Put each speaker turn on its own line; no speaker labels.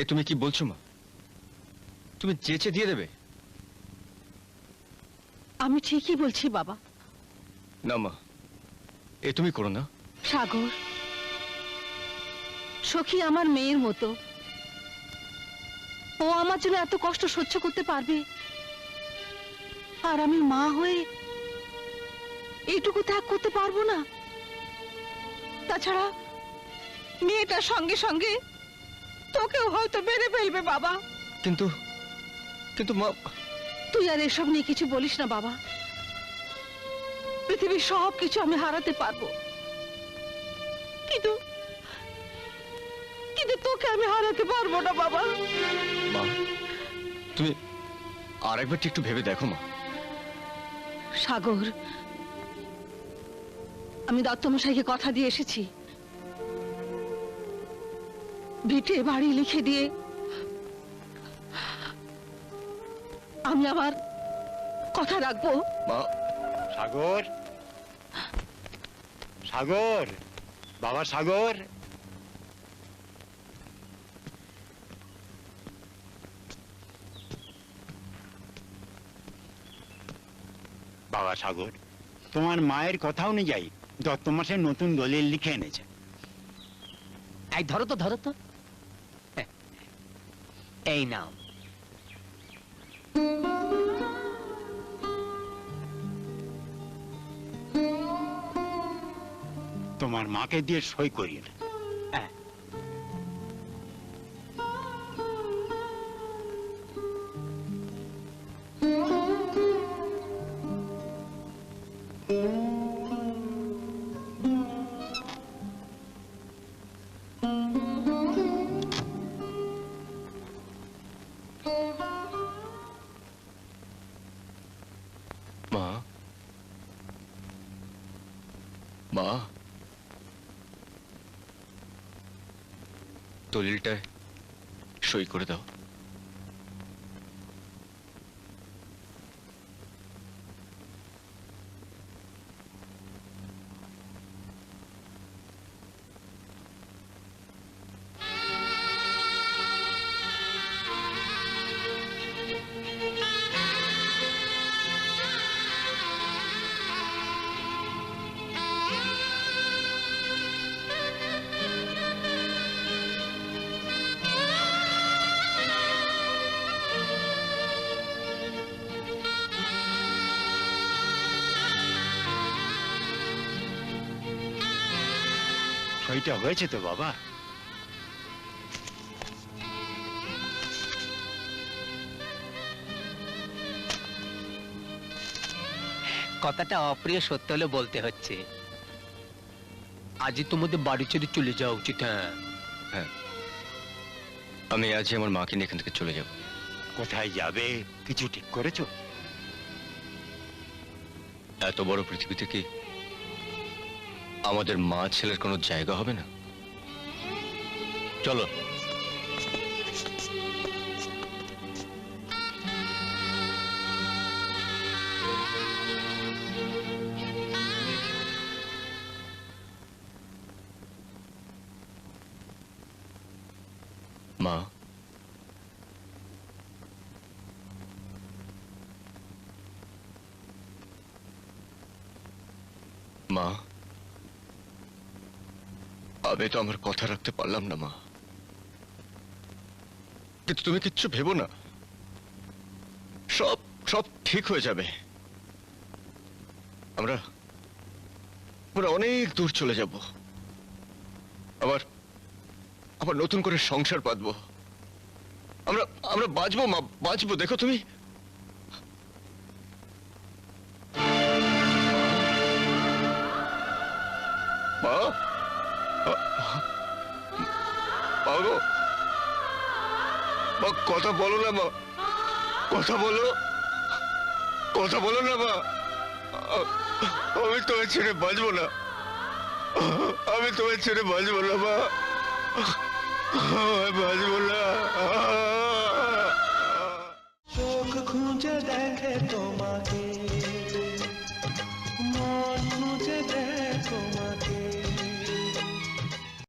এ তুমি কি বলছো মা? তুমি চেচে দিয়ে দেবে?
আমি ঠিকই বলছি বাবা।
না মা। এ তুমি করো না।
সাগর সখী আমার মেয়ের মতো। ও আমার জন্য এত কষ্ট সহ্য করতে পারবে? আর আমি মা হয়ে এইটুকু ত্যাগ করতে পারব না? তাছাড়া মেয়েটার সঙ্গে সঙ্গে তোকেও হয়তো মেরে ফেলবে বাবা।
কিন্তু কিন্তু মা
তুই আর এসব নিয়ে কিছু বলিস না বাবা। পৃথিবীর সব কিছু আমি হারাতে পারব। কিন্তু কিন্তু তোকে আমি হারাতে পারব না বাবা।
মা তুমি আরেকবার একটু ভেবে দেখো মা।
সাগর আমি দত্তমশাইকে কথা দিয়ে এসেছি। ভিটে বাড়ি লিখে দিয়ে আমি আমার কথা রাখব?
সাগর। সাগর বাবা সাগর। বাবা সাগর তোমার মায়ের কথা অনুযায়ী দত্ত মাসের নতুন দলিল লিখে এনেছে।
এই ধরো তো ধরো তো। এই নাও
তোমার মাকে দিয়ে সই করিয়ে নে।
হ্যাঁ।
মা? মা? দলিলটায় সই করে দাও।
সইটা হয়েছে তো বাবা?
কথাটা অপ্রিয় সত্য হলে বলতে হচ্ছে। আজই তোমাদের বাড়ি ছেড়ে চলে যাওয়া উচিত। হ্যাঁ।
আমি আজই আমার মাকে নিয়ে এখান থেকে চলে যাব।
কোথায় যাবে? কিছু ঠিক করেছ?
এত বড় পৃথিবী কি আমাদের মা ছেলের কোনো জায়গা হবে না। চলো। মা। মা। আমি তো আমার কথা রাখতে পারলাম না, মা। কিন্তু তুমি কিচ্ছু ভেবো না। সব সব ঠিক হয়ে যাবে। আমরা আমরা অনেক দূর চলে যাব। আবার আবার নতুন করে সংসার পাতবো আমরা আমরা বাঁচবো, মা, বাঁচবো, দেখো তুমি। মা? মা গো মা কথা বলো না মা। কথা বলো। কথা বলো না মা। আমি তোমার ছেড়ে বাঁচবো না। আমি তোমার ছেড়ে বাঁচবো না মা। বাঁচবো না।
চোখ খুঁজে দেখে তোমাকে। মন খুঁজে দেখে তোমাকে।